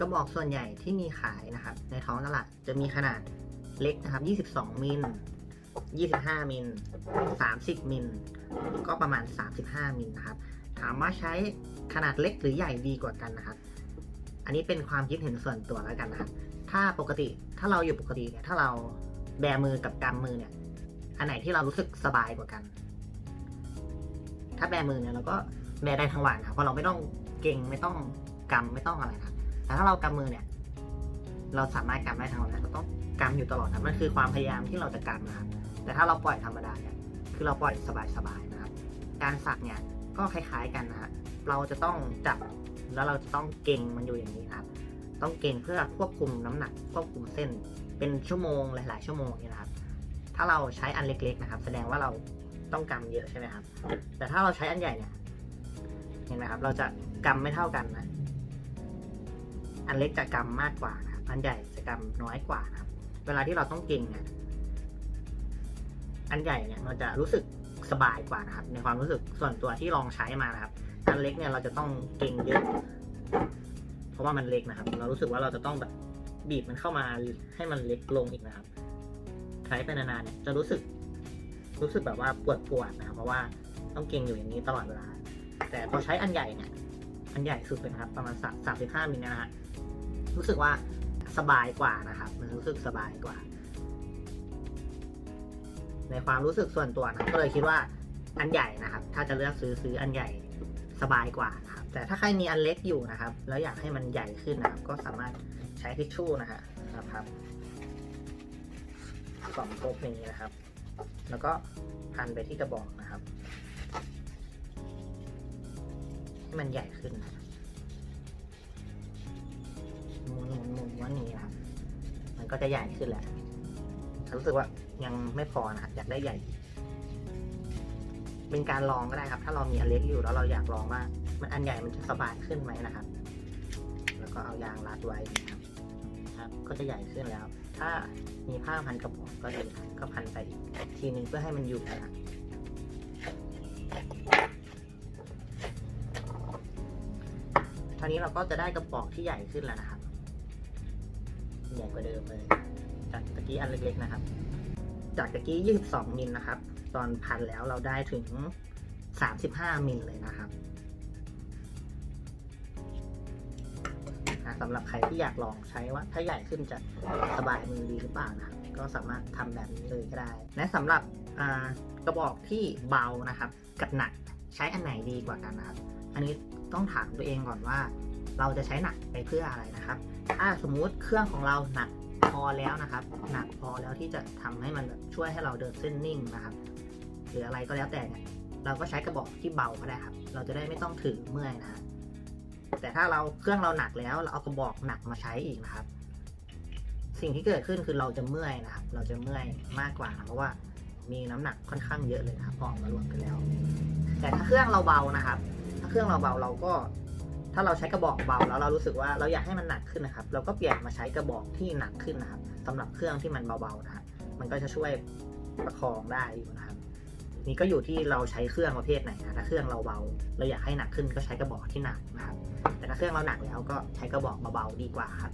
กระบอกส่วนใหญ่ที่มีขายนะครับ ในท้องตลาดจะมีขนาดเล็กนะครับ 22 มิล 25 มิล 30 มิล ก็ประมาณ 35 มิลนะครับ ถามว่าใช้ขนาดเล็กหรือใหญ่ดีกว่ากันนะครับ อันนี้เป็นความคิดเห็นส่วนตัวแล้วกันนะครับ ถ้าปกติถ้าเราอยู่ปกติเนี่ยถ้าเราแบมือกับกำมือเนี่ย อันไหนที่เรารู้สึกสบายกว่ากัน ถ้าแบมือเนี่ยเราก็แบได้ทั้งวันครับเพราะเราไม่ต้องเก่งไม่ต้องกำไม่ต้องอะไรนะครับ แต่ถ้าเรากำมือเนี่ย เราสามารถกำได้ทั้งวันเราต้องกำอยู่ตลอดครับมันคือความพยายามที่เราจะกำนะครับ แต่ถ้าเราปล่อยธรรมดาเนี่ย คือเราปล่อยสบายๆนะครับ การสักเนี่ยก็คล้ายๆกันนะฮะ เราจะต้องจับแล้วเราจะต้องเก่งมันอยู่อย่างนี้นะครับ ต้องเก่งเพื่อควบคุมน้ำหนัก ควบคุมเส้น เป็นชั่วโมงหลายๆ ชั่วโมงนี่นะครับ ถ้าเราใช้อันเล็ก ๆ นะครับ แสดงว่าเราต้องกำเยอะใช่ไหมครับ แต่ถ้าเราใช้อันใหญ่เนี่ย เห็นไหมครับ เราจะกำไม่เท่ากันนะ อันเล็กจะกำมากกว่านะครับอันใหญ่จะกำน้อยกว่านะครับ เวลาที่เราต้องเก่งเนี่ยอันใหญ่เนี่ยมันจะรู้สึกสบายกว่านะครับ ในความรู้สึกส่วนตัวที่ลองใช้มานะครับ อันเล็กเนี่ยเราจะต้องเก่งเยอะ เพราะว่ามันเล็กนะครับ เรารู้สึกว่าเราจะต้องแบบบีบมันเข้ามาให้มันเล็กลงอีกนะครับ ใช้ไปนานๆเนี่ยจะรู้สึก รู้สึกแบบว่าปวดปวดนะครับ เพราะว่าต้องเก่งอยู่อย่างนี้ตลอดเวลา แต่พอใช้อันใหญ่เนี่ย อันใหญ่สุดเป็นครับ ประมาณสามสิบห้ามิลนะฮะรู้สึกว่าสบายกว่านะครับ มันรู้สึกสบายกว่า ในความรู้สึกส่วนตัวนะก็เลยคิดว่าอันใหญ่นะครับ ถ้าจะเลือกซื้อซื้ออันใหญ่สบายกว่าครับ แต่ถ้าใครมีอันเล็กอยู่นะครับ แล้วอยากให้มันใหญ่ขึ้นนะครับ ก็สามารถใช้ทิชชู่นะฮะนะครับสองทบอย่างนี้นะครับ แล้วก็พันไปที่กระบอกนะครับ ให้มันใหญ่ขึ้นนะหมุนหมุนหมุนว่านี้นะครับ มันก็จะใหญ่ขึ้นแหละรู้สึกว่ายังไม่พอนะอยากได้ใหญ่ เป็นการลองก็ได้ครับ ถ้าเรามีอันเล็กอยู่แล้วเราอยากลองว่า มันอันใหญ่มันจะสบายขึ้นไหมนะครับ แล้วก็เอายางรัดไว้นะครับครับ ก็จะใหญ่ขึ้นแล้ว ถ้ามีผ้าพันกระบอกก็จะก็พันไปอีกทีนึงเพื่อให้มันอยู่นะ คราวนี้เราก็จะได้กระบอกที่ใหญ่ขึ้นแล้วนะครับใหญ่กว่าเดิมเลยจากตะกี้อันเล็กๆนะครับ จากตะกี้ 22 มิลนะครับ ตอนพันแล้วเราได้ถึง 35 มิลเลยนะครับสำหรับใครที่อยากลองใช้ว่าถ้าใหญ่ขึ้นจะสบายมือดีหรือเปล่านะก็สามารถทำแบบนี้เลยก็ได้ และสำหรับกระบอกที่เบานะครับ กับหนัก ใช้อันไหนดีกว่ากันนะครับ อันนี้ต้องถามตัวเองก่อนว่า เราจะใช้หนักไปเพื่ออะไรนะครับ ถ้าสมมุติเครื่องของเราหนักพอแล้วนะครับ หนักพอแล้วที่จะทำให้มันแบบช่วยให้เราเดินเส้นนิ่งนะครับ หรืออะไรก็แล้วแต่เนี่ยเราก็ใช้กระบอกที่เบาก็ได้ครับ เราจะได้ไม่ต้องถือเมื่อยนะแต่ถ้าเราเครื่องเราหนักแล้วเราเอากระบอกหนักมาใช้อีกนะครับ สิ่งที่เกิดขึ้นคือเราจะเมื่อยนะครับ เราจะเมื่อยมากกว่านะเพราะว่ามีน้ำหนักค่อนข้างเยอะเลยนะครับพอมารวมกันแล้ว แต่ถ้าเครื่องเราเบานะครับ ถ้าเครื่องเราเบาเราก็ ถ้าเราใช้กระบอกเบาแล้วเรารู้สึกว่าเราอยากให้มันหนักขึ้นนะครับ เราก็เปลี่ยนมาใช้กระบอกที่หนักขึ้นนะครับสำหรับเครื่องที่มันเบาๆนะฮะมันก็จะช่วยประคองได้อยู่นะครับ นี่ก็อยู่ที่เราใช้เครื่องประเภทไหนนะถ้าเครื่องเราเบา เราอยากให้หนักขึ้นก็ใช้กระบอกที่หนักนะครับ แต่ถ้าเครื่องเราหนักแล้วก็ใช้กระบอกเบาๆดีกว่าครับ